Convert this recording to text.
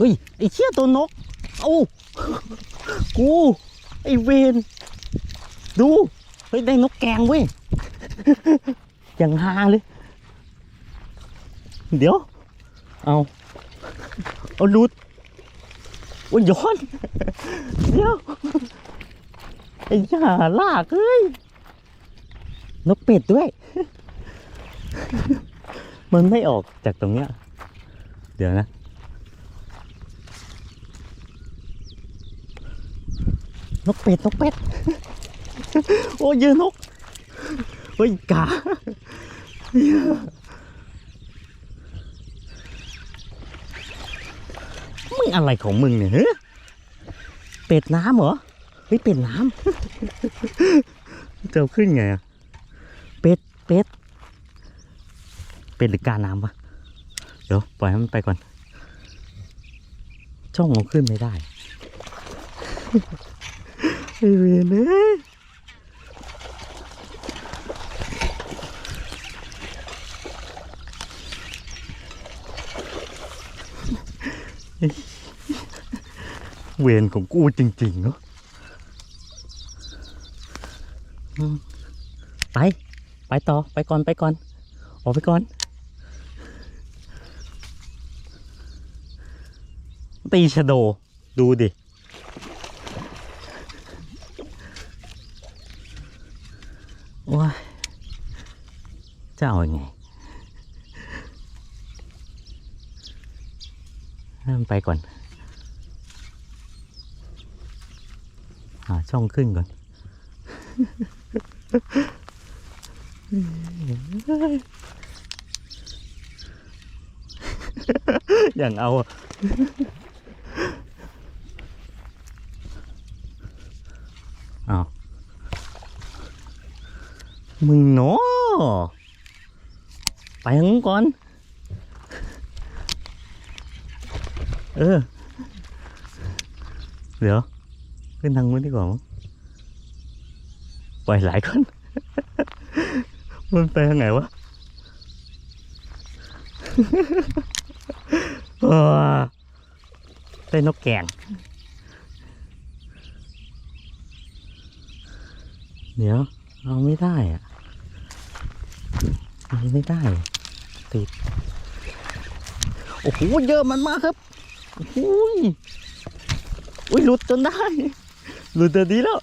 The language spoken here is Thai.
ฮ้ย ไอ้เชี่ยตัวนก เอากู ไอ้เวนดู เฮ้ย ได้นกแกงเว้ย อย่างฮาเลย เดี๋ยว เอาเอาดูดโอ้ยย้อน เดี๋ยว ไอ้ห่าลากเอ้ย นกเป็ดด้วย มันไม่ออกจากตรงเนี้ย เดี๋ยวนะ นกเป็ดนกเป็ด โอ้ยยืนนก เฮ้ยกามึงอะไรของมึงเนี่ยเฮ้ยเป็ดน้ำเหรอ เฮ้ยเป็ดน้ำเจะเอาขึ้นไงอะเป็ดเป็ด เป็ดหรือกาน้ำวะเดี๋ยวปล่อยให้มันไปก่อน ช่องเอาขึ้นไม่ได้ อเวนเอ้ยเวรของกูจริงๆเนาะไป ไปต่อ ไปก่อน ไปก่อน ออกไปก่อน ตีชะโด ดูดิ ว้ายจะเอาอยัางไงให้มันไปก่อน หาช่องขึ้นก่อน อย่างเอาอะเอา มึงเนาะไปทางนู้นก่อน เออ เดี๋ยว ขึ้นทางนู้นดีกว่ามั้งปหลายคน มันไปทางไหนวะเออได้นกแกงเดี๋ยว เอาไม่ได้อะ ไม่ได้ ติด โอ้โห เยอะมันมากครับอุ้ยอุ้ยหลุดจนได้ หลุดตัวนี้แล้ว